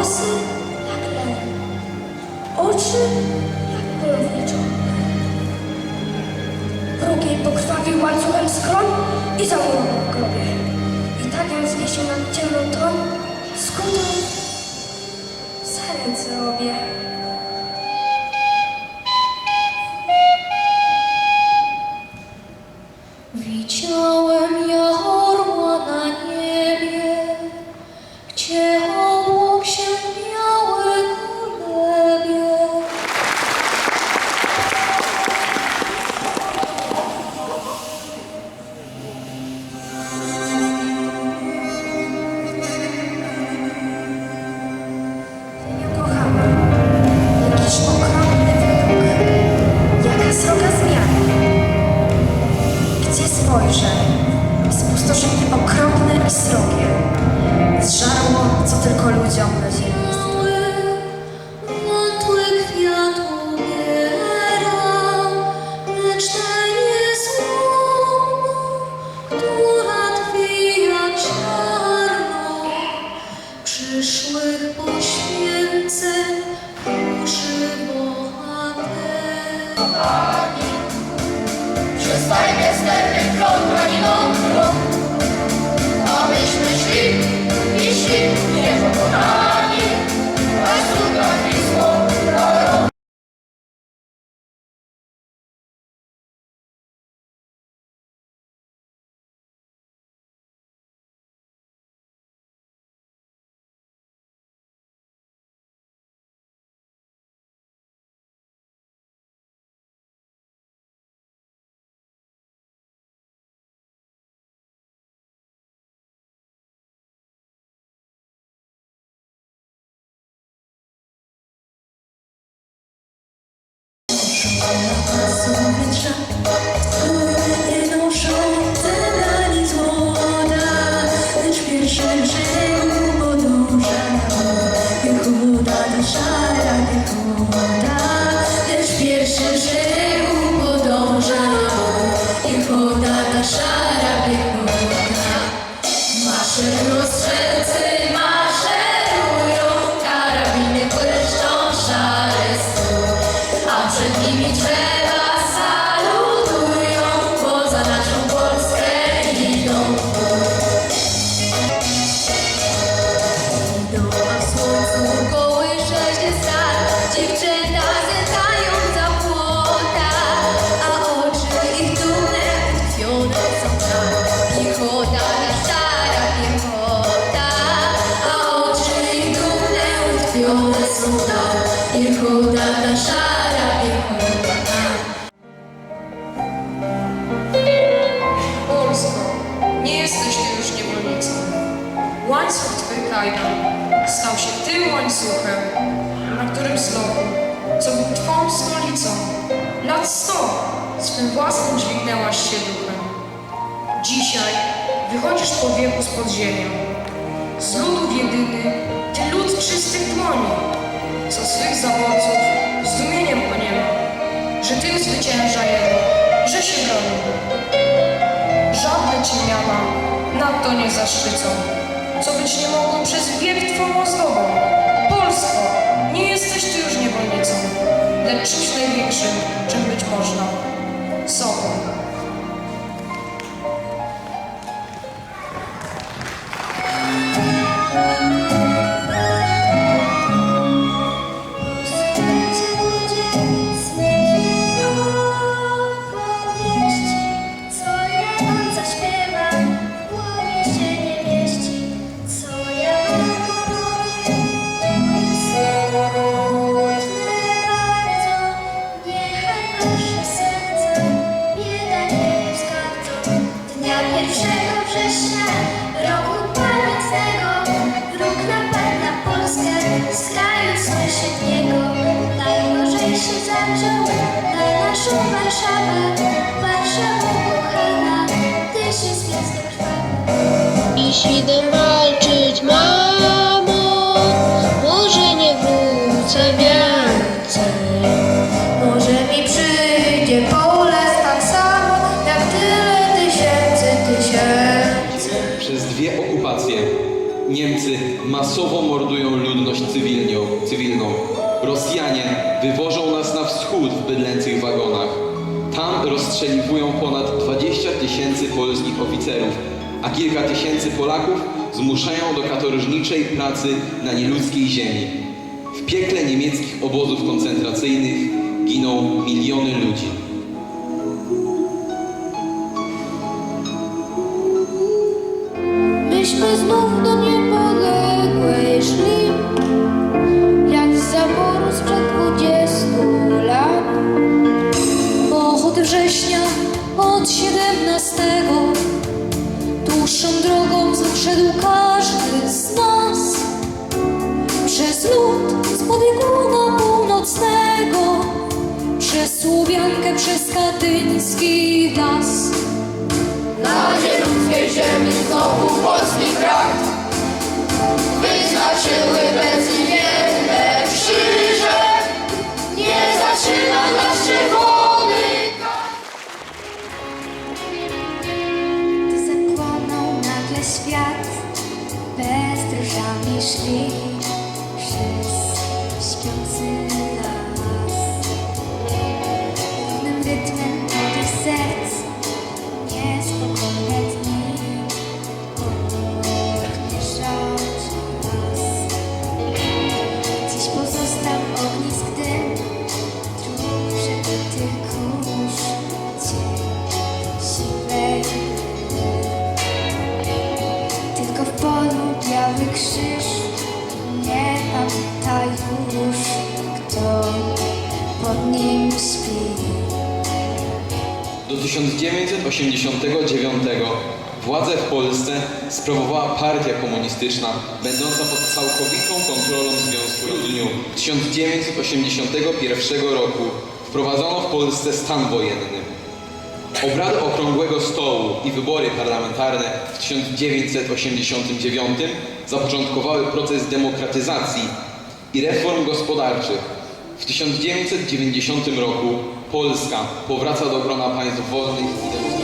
Włosy jak len, oczy jak polowniczone. Wróg jej pokrwawił łańcuchem skroń i zamurował w grobie. I tak ją zwiesił nad ciemną tron, skutą za ręce obie. go, where you go. Podąża Piechota ta szara piechota, lecz Łańcuch kajdan stał się tym łańcuchem, na którym znowu, co był twą stolicą, lat sto swym własnym dźwignęłaś się duchem. Dzisiaj wychodzisz po wieku z podziemia. Z ludów jedyny, ty lud czystych dłoni, co swych zaborców zdumieniem poniewa, że tym zwycięża jego, że się broni. Żadne cieniama nadto nie zaszczycą. Co być nie mogło przez wiek Twą ozdobą. Polsko, nie jesteś już niewolnicą, lecz czymś największym, czym być można. Sobą. I świtem walczyć, mamo, może nie wrócę więcej. Może mi przyjdzie Paules tak samo, jak tyle tysięcy tysięcy. Przez dwie okupacje Niemcy masowo mordują ludność cywilnią, cywilną. Rosjanie wywożą nas na wschód w bydlęcych wagonach. Tam rozstrzeliwują ponad 20 tysięcy polskich oficerów, a kilka tysięcy Polaków zmuszają do katorżniczej pracy na nieludzkiej ziemi. W piekle niemieckich obozów koncentracyjnych giną miliony ludzi. Przez Słowiankę, przez Katyński las. Na nieludzkiej ziemi znowu polski krak Wyznaczyły bezimienne krzyże. Nie zaczyna nasz czerwony Gdy zapłonął nagle świat, bezdrożami szli 1989 władzę w Polsce sprawowała partia komunistyczna, będąca pod całkowitą kontrolą Związku. W 1981 roku wprowadzono w Polsce stan wojenny. Obrady Okrągłego Stołu i wybory parlamentarne w 1989 zapoczątkowały proces demokratyzacji i reform gospodarczych. W 1990 roku Polska powraca do grona państw wolnych i demokratycznych.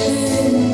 Christian.